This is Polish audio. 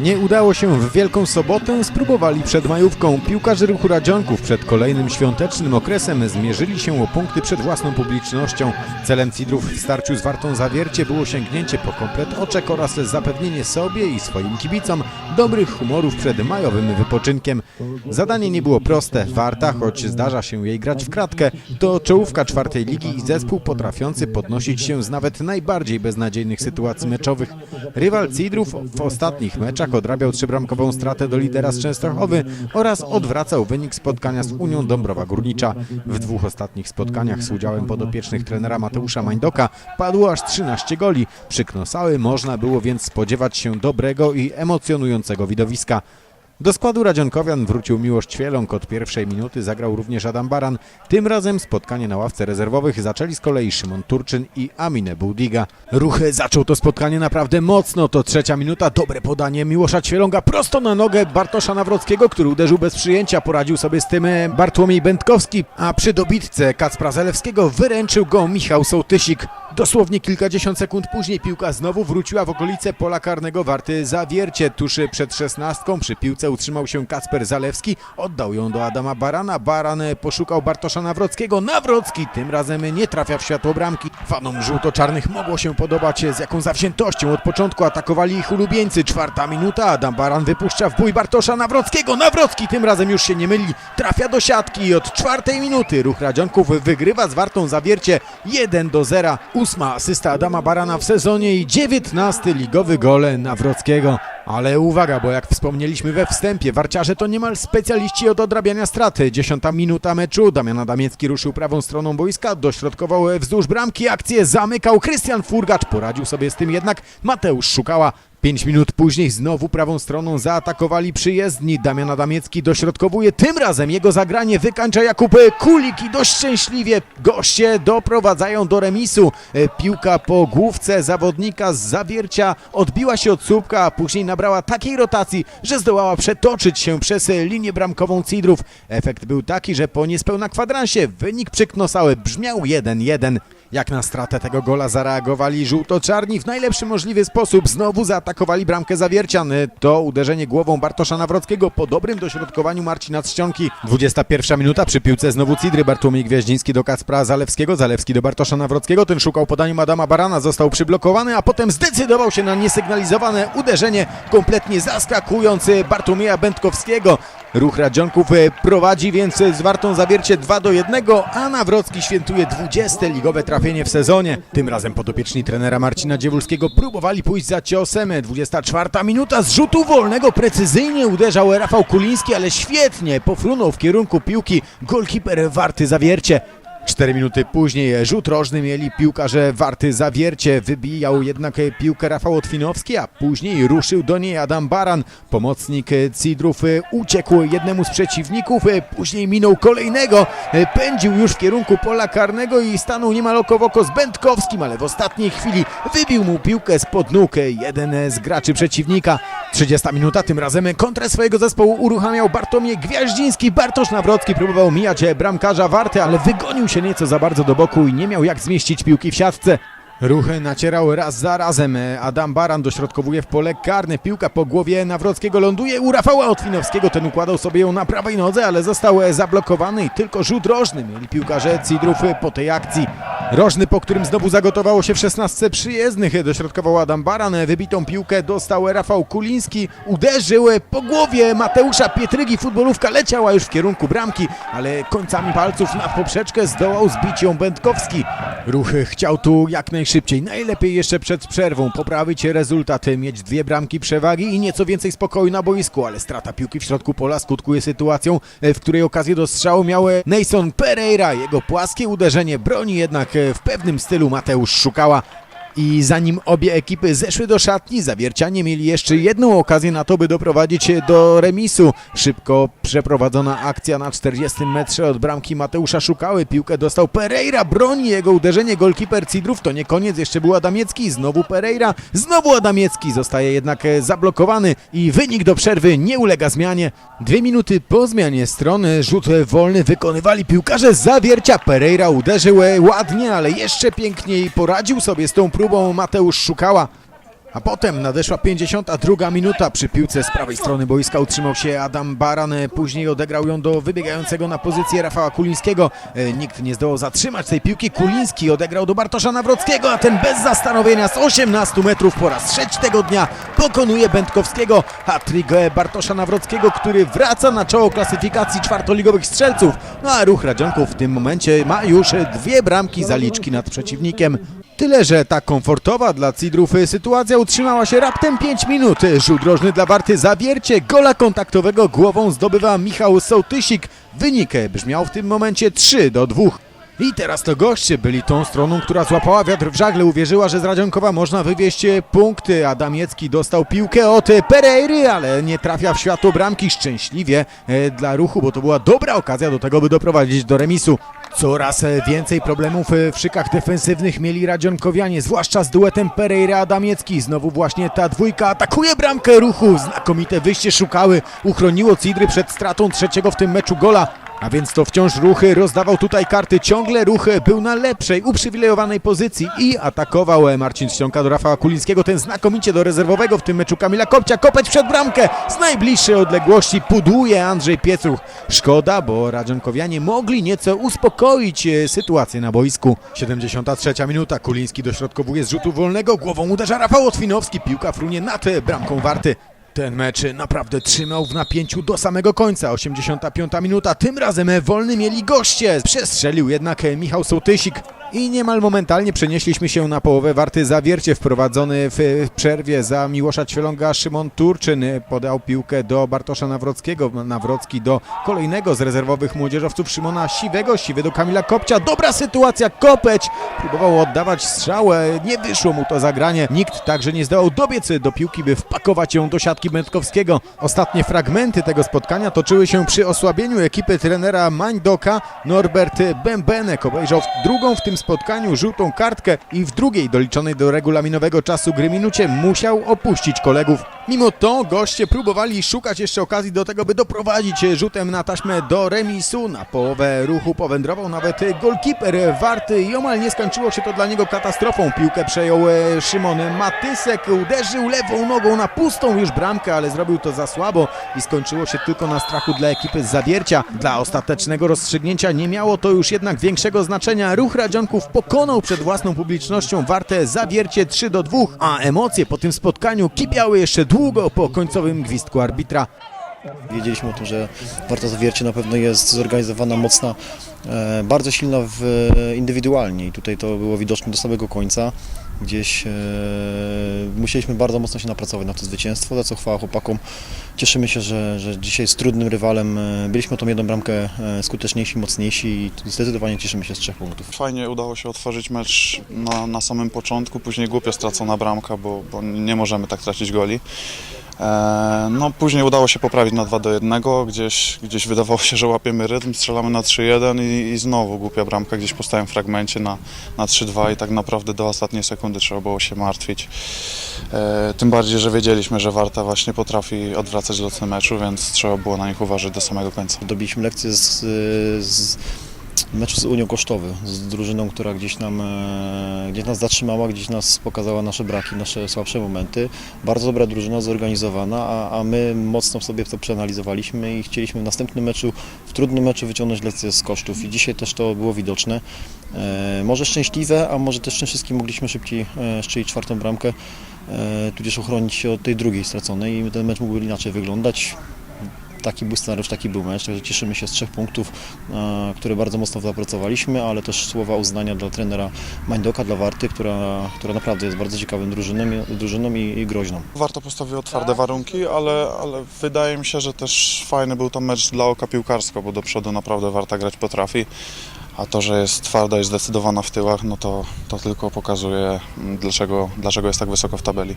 Nie udało się w Wielką Sobotę, spróbowali przed majówką. Piłkarze ruchu Radzionków przed kolejnym świątecznym okresem zmierzyli się o punkty przed własną publicznością. Celem Cidrów w starciu z Wartą Zawiercie było sięgnięcie po komplet oczek oraz zapewnienie sobie i swoim kibicom dobrych humorów przed majowym wypoczynkiem. Zadanie nie było proste. Warta, choć zdarza się jej grać w kratkę, to czołówka czwartej ligi i zespół potrafiący podnosić się z nawet najbardziej beznadziejnych sytuacji meczowych. Rywal Cidrów w ostatnich meczach odrabiał trzybramkową stratę do lidera z Częstochowy oraz odwracał wynik spotkania z Unią Dąbrowa Górnicza. W dwóch ostatnich spotkaniach z udziałem podopiecznych trenera Mateusza Mańdoka padło aż 13 goli. Przy Knosały można było więc spodziewać się dobrego i emocjonującego widowiska. Do składu Radzionkowian wrócił Miłosz Ćwieląg. Od pierwszej minuty zagrał również Adam Baran. Tym razem spotkanie na ławce rezerwowych zaczęli z kolei Szymon Turczyn i Aminę Budiga. Ruchy zaczął to spotkanie naprawdę mocno. To trzecia minuta, dobre podanie Miłosza Ćwieląga prosto na nogę Bartosza Nawrockiego, który uderzył bez przyjęcia. Poradził sobie z tym Bartłomiej Będkowski, a przy dobitce Kacpra Zalewskiego wyręczył go Michał Sołtysik. Dosłownie kilkadziesiąt sekund później piłka znowu wróciła w okolice pola karnego Warty Zawiercie. Tuż przed szesnastką przy piłce utrzymał się Kacper Zalewski, oddał ją do Adama Barana. Baran poszukał Bartosza Nawrockiego. Nawrocki tym razem nie trafia w światło bramki. Fanom żółto-czarnych mogło się podobać z jaką zawziętością od początku atakowali ich ulubieńcy. Czwarta minuta, Adam Baran wypuszcza w bój Bartosza Nawrockiego. Nawrocki tym razem już się nie myli, trafia do siatki i od czwartej minuty ruch Radzionków wygrywa z Wartą Zawiercie 1 do 0. Ósma asysta Adama Barana w sezonie i 19 ligowy gole Nawrockiego. Ale uwaga, bo jak wspomnieliśmy we wstępie, warciarze to niemal specjaliści od odrabiania straty. Dziesiąta minuta meczu, Damian Adamiecki ruszył prawą stroną boiska, dośrodkował wzdłuż bramki, akcję zamykał Krystian Furgacz, poradził sobie z tym jednak Mateusz Szukała. Pięć minut później znowu prawą stroną zaatakowali przyjezdni. Damian Adamiecki dośrodkowuje. Tym razem jego zagranie wykańcza Jakub Kulik i dość szczęśliwie goście doprowadzają do remisu. E, Piłka po główce zawodnika z zawiercia odbiła się od słupka, a później nabrała takiej rotacji, że zdołała przetoczyć się przez linię bramkową Cidrów. Efekt był taki, że po niespełna kwadransie wynik przyknosały brzmiał 1-1. Jak na stratę tego gola zareagowali żółto-czarni w najlepszy możliwy sposób. Znowu zaatakowali bramkę Zawiercian. To uderzenie głową Bartosza Nawrockiego po dobrym dośrodkowaniu Marcina Trzcionki. 21 minuta przy piłce znowu Cidry. Bartłomiej Gwiaździński do Kacpra Zalewskiego. Zalewski do Bartosza Nawrockiego. Ten szukał podaniem Adama Barana. Został przyblokowany, a potem zdecydował się na niesygnalizowane uderzenie, kompletnie zaskakujący Bartłomieja Będkowskiego. Ruch Radzionków e, prowadzi więc z Wartą Zawiercie 2 do 1, a Nawrocki świętuje 20 ligowe trafienie w sezonie. Tym razem podopieczni trenera Marcina Dziewulskiego próbowali pójść za ciosem. 24 minuta z rzutu wolnego precyzyjnie uderzał Rafał Kuliński, ale świetnie pofrunął w kierunku piłki golkiper Warty Zawiercie. Cztery minuty później rzut rożny mieli piłkarze Warty Zawiercie. Wybijał jednak piłkę Rafał Otwinowski, a później ruszył do niej Adam Baran. Pomocnik Cidrów uciekł jednemu z przeciwników, później minął kolejnego. Pędził już w kierunku pola karnego i stanął niemal oko w oko z Będkowskim, ale w ostatniej chwili wybił mu piłkę spod nóg jeden z graczy przeciwnika. 30 minuta, tym razem kontrę swojego zespołu uruchamiał Bartłomiej Gwiaździński. Bartosz Nawrocki próbował mijać bramkarza Warty, ale wygonił się nieco za bardzo do boku i nie miał jak zmieścić piłki w siatce. Ruchy nacierały raz za razem. Adam Baran dośrodkowuje w pole karne. Piłka po głowie Nawrockiego ląduje u Rafała Otwinowskiego. Ten układał sobie ją na prawej nodze, ale został zablokowany i tylko rzut rożny mieli piłkarze Cidrów po tej akcji. Rożny, po którym znowu zagotowało się w 16 przyjezdnych. Dośrodkował Adam Baran. Wybitą piłkę dostał Rafał Kuliński. Uderzył po głowie Mateusza Pietrygi. Futbolówka leciała już w kierunku bramki, ale końcami palców na poprzeczkę zdołał zbić ją Będkowski. Ruchy chciał tu jak najszybciej, najlepiej jeszcze przed przerwą poprawić rezultat, mieć dwie bramki przewagi i nieco więcej spokoju na boisku, ale strata piłki w środku pola skutkuje sytuacją, w której okazję do strzału miał Nason Pereira. Jego płaskie uderzenie broni jednak w pewnym stylu Mateusz Szukała. I zanim obie ekipy zeszły do szatni, zawiercianie mieli jeszcze jedną okazję na to, by doprowadzić do remisu. Szybko przeprowadzona akcja na 40 metrze od bramki Mateusza Szukały. Piłkę dostał Pereira, broni jego uderzenie golkiper Cidrów. To nie koniec, jeszcze był Adamiecki, znowu Pereira, znowu Adamiecki. Zostaje jednak zablokowany i wynik do przerwy nie ulega zmianie. Dwie minuty po zmianie strony rzut wolny wykonywali piłkarze zawiercia. Pereira uderzył ładnie, ale jeszcze piękniej poradził sobie z tą próbą Mateusz Szukała. A potem nadeszła 52 minuta. Przy piłce z prawej strony boiska utrzymał się Adam Baran. Później odegrał ją do wybiegającego na pozycję Rafała Kulińskiego. E, Nikt nie zdołał zatrzymać tej piłki. Kuliński odegrał do Bartosza Nawrockiego, a ten bez zastanowienia z 18 metrów po raz trzeci tego dnia pokonuje Będkowskiego. Hat-trick e, Bartosza Nawrockiego, który wraca na czoło klasyfikacji czwartoligowych strzelców. No a ruch Radzionków w tym momencie ma już dwie bramki zaliczki nad przeciwnikiem. Tyle, że ta komfortowa dla Cidrów sytuacja utrzymała się raptem 5 minut. Rzut rożny dla Warty Zawiercie, gola kontaktowego głową zdobywa Michał Sołtysik. Wynik brzmiał w tym momencie 3 do 2. I teraz to goście byli tą stroną, która złapała wiatr w żagle, uwierzyła, że z Radzionkowa można wywieźć punkty. Adamiecki dostał piłkę od Pereiry, ale nie trafia w światło bramki szczęśliwie e, dla ruchu, bo to była dobra okazja do tego, by doprowadzić do remisu. Coraz e, więcej problemów e, w szykach defensywnych mieli Radzionkowianie, zwłaszcza z duetem Pereira-Adamiecki. Znowu właśnie ta dwójka atakuje bramkę ruchu. Znakomite wyjście szukały, uchroniło Cidry przed stratą trzeciego w tym meczu gola. A więc to wciąż ruchy rozdawał tutaj karty. Ciągle ruchy był na lepszej, uprzywilejowanej pozycji i atakował e, Marcin Ściąka do Rafała Kulińskiego. Ten znakomicie do rezerwowego w tym meczu Kamila Kopcia. Kopeć przed bramkę z najbliższej odległości pudłuje Andrzej Piecuch. Szkoda, bo Radzionkowianie mogli nieco uspokoić e, sytuację na boisku. 73 minuta. Kuliński dośrodkowuje z rzutu wolnego. Głową uderza Rafał Otwinowski. Piłka frunie nad e, bramką Warty. Ten mecz naprawdę trzymał w napięciu do samego końca. 85 minuta. Tym razem wolny mieli goście. Przestrzelił jednak Michał Sołtysik. I niemal momentalnie przenieśliśmy się na połowę warty zawiercie wprowadzony w przerwie za Miłosza Ćwielonga Szymon Turczyn podał piłkę do Bartosza Nawrockiego, Nawrocki do kolejnego z rezerwowych młodzieżowców Szymona Siwego, Siwy do Kamila Kopcia, dobra sytuacja, Kopeć próbował oddawać strzałę, nie wyszło mu to zagranie, nikt także nie zdołał dobiec do piłki, by wpakować ją do siatki Będkowskiego. Ostatnie fragmenty tego spotkania toczyły się przy osłabieniu ekipy trenera Mańdoka, Norbert Bębenek obejrzał drugą w tym spotkaniu żółtą kartkę i w drugiej doliczonej do regulaminowego czasu gry minucie musiał opuścić kolegów. Mimo to goście próbowali szukać jeszcze okazji do tego, by doprowadzić rzutem na taśmę do remisu. Na połowę ruchu powędrował nawet golkiper Warty i omal nie skończyło się to dla niego katastrofą. Piłkę przejął e, Szymon Matysek, uderzył lewą nogą na pustą już bramkę, ale zrobił to za słabo i skończyło się tylko na strachu dla ekipy z Zawiercia. Dla ostatecznego rozstrzygnięcia nie miało to już jednak większego znaczenia. Ruch Radzionków pokonał przed własną publicznością Wartę Zawiercie 3 do 2, a emocje po tym spotkaniu kipiały jeszcze długo po końcowym gwizdku arbitra. Wiedzieliśmy o tym, że Warta Zawiercie na pewno jest zorganizowana, mocna, e, bardzo silna w, indywidualnie i tutaj to było widoczne do samego końca. Gdzieś e, musieliśmy bardzo mocno się napracować na to zwycięstwo, za co chwała chłopakom. Cieszymy się, że, że dzisiaj z trudnym rywalem e, byliśmy o tą jedną bramkę skuteczniejsi, mocniejsi i zdecydowanie cieszymy się z trzech punktów. Fajnie udało się otworzyć mecz na, na samym początku, później głupio stracona bramka, bo, bo nie możemy tak tracić goli. E, no później udało się poprawić na 2 do 1, gdzieś, gdzieś wydawało się, że łapiemy rytm, strzelamy na 3-1 i, i znowu głupia bramka gdzieś po stałym fragmencie na, na 3-2 i tak naprawdę do ostatniej sekundy trzeba było się martwić. E, tym bardziej, że wiedzieliśmy, że Warta właśnie potrafi odwracać losy meczu, więc trzeba było na nich uważać do samego końca. Dobiliśmy lekcję z, z meczu z Unią Kosztowy, z drużyną, która gdzieś nam, e, gdzieś nas zatrzymała, gdzieś nas pokazała nasze braki, nasze słabsze momenty. Bardzo dobra drużyna, zorganizowana, a, a my mocno sobie to przeanalizowaliśmy i chcieliśmy w następnym meczu, w trudnym meczu wyciągnąć lekcję z kosztów i dzisiaj też to było widoczne. E, może szczęśliwe, a może też przede wszystkim mogliśmy szybciej e, strzelić czwartą bramkę, e, tudzież uchronić się od tej drugiej straconej i ten mecz mógłby inaczej wyglądać taki był scenariusz, taki był mecz, także cieszymy się z trzech punktów, e, które bardzo mocno zapracowaliśmy, ale też słowa uznania dla trenera Mańdoka, dla Warty, która, która naprawdę jest bardzo ciekawym drużyną, drużyną i, i groźną. Warto postawiło twarde warunki, ale, ale wydaje mi się, że też fajny był to mecz dla oka piłkarsko, bo do przodu naprawdę Warta grać potrafi. A to, że jest twarda i zdecydowana w tyłach, no to, to tylko pokazuje, mm, dlaczego, dlaczego jest tak wysoko w tabeli.